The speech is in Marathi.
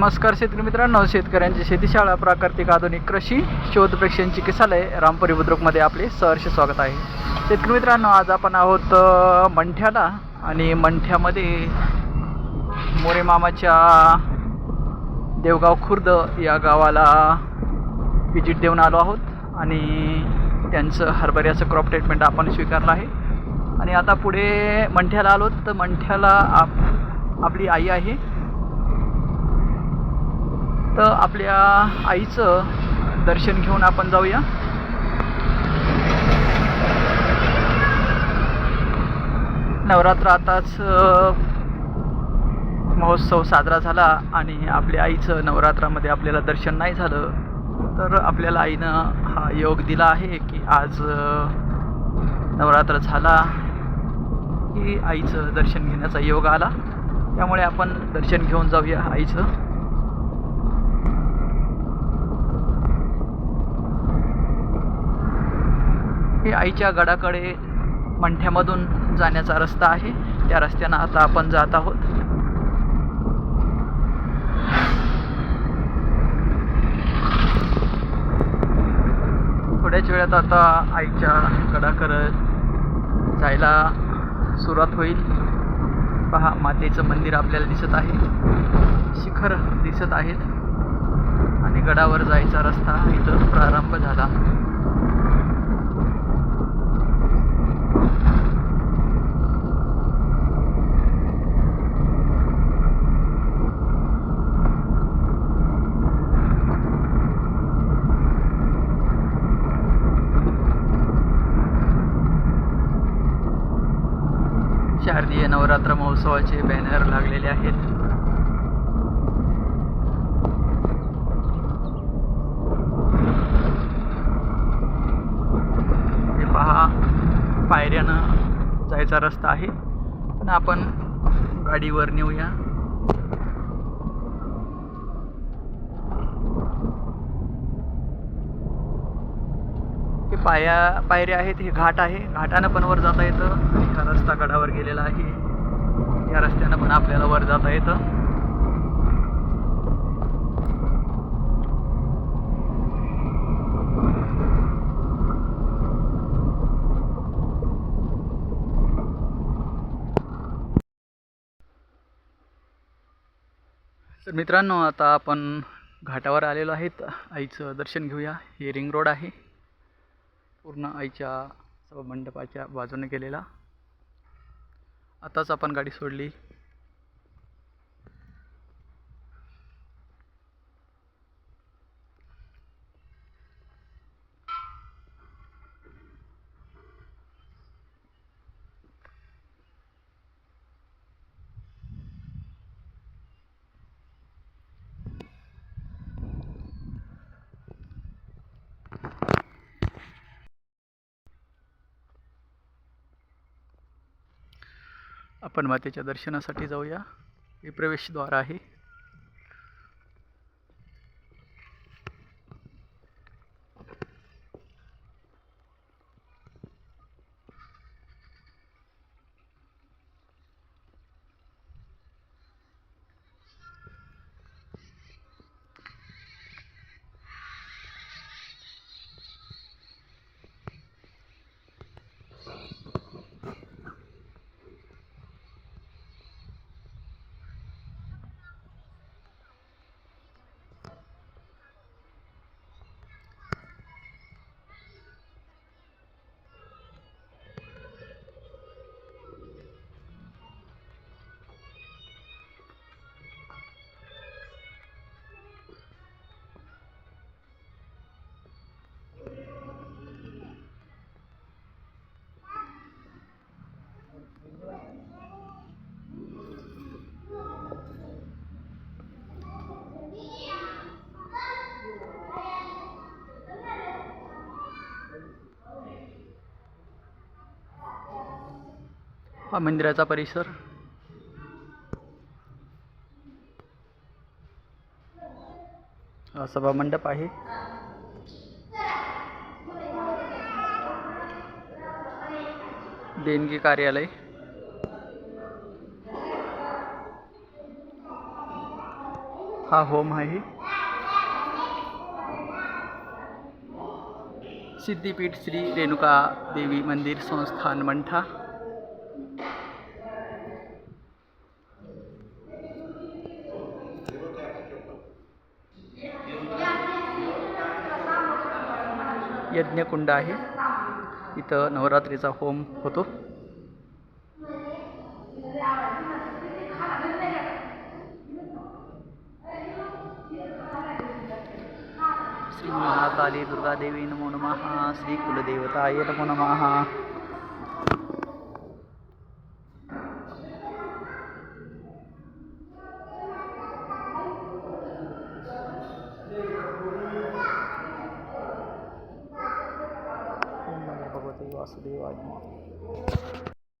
नमस्कार शेतकरी मित्रांनो शेतकऱ्यांची शेतीशाळा प्राकृतिक आधुनिक कृषी शोध प्रेक्षण चिकित्सालय रामपुरी बुद्रुकमध्ये आपले सहर्ष स्वागत आहे. शेतकरी मित्रांनो आज आपण आहोत मंठ्याला आणि मंठ्यामध्ये मोरे मामाच्या देवगाव खुर्द या गावाला विजिट देऊन आलो आहोत आणि त्यांचं हरभऱ्याचं क्रॉप ट्रीटमेंट आपण स्वीकारलं आहे. आणि आता पुढे मंठ्याला आलो तर मंठ्याला आप आपली आई आहे. तर आपल्या आईचं दर्शन घेऊन आपण जाऊया. नवरात्र आताच महोत्सव साजरा झाला आणि आपल्या आईचं नवरात्रामध्ये आपल्याला दर्शन नाही झालं. तर आपल्याला आईनं हा योग दिला आहे की आज नवरात्र झाला की आईचं दर्शन घेण्याचा योग आला. त्यामुळे आपण दर्शन घेऊन जाऊया आईचं. हे आईच्या गडाकडे मंठ्यामधून जाण्याचा रस्ता आहे. त्या रस्त्यानं आता आपण जात आहोत. थोड्याच वेळात आता आईच्या गडाकडे जायला सुरुवात होईल. पहा मातेचं मंदिर आपल्याला दिसत आहे. शिखर दिसत आहेत. आणि गडावर जायचा रस्ता इथं प्रारंभ झाला. शारदीय नवरात्र महोत्सवाचे बॅनर लागलेले आहेत. हे पहा पायऱ्यानं जायचा रस्ता आहे. पण आपण गाडीवर नेऊया हे पाया पायऱ्या आहेत हे घाट आहे. घाटानं पण वर जाता येतं. हा रस्ता गडावर गेलेला आहे. या रस्त्यानं पण आपल्याला वर जाता येतं. तर मित्रांनो आता आपण घाटावर आलेलो आहेत. आईचं दर्शन घेऊया. हे रिंग रोड आहे. पूर्ण आईच्या सभा मंडपाच्या बाजूने गेलेला आताच आपण गाडी सोडली. आपण मातेच्या दर्शनासाठी जाऊया. हे प्रवेशद्वार आहे. हा मंदिराचा परिसर. हा सभा मंडप आहे. देणगी कार्यालय. हा होम आहे. सिद्धिपीठ श्री रेणुका देवी मंदिर संस्थान मंठा. यज्ञकुंड आहे. इथं नवरात्रीचा होम होतो. श्री महाकाली दुर्गादेवी नमो नमः श्री कुलदेवताय नमो नमः. それは今。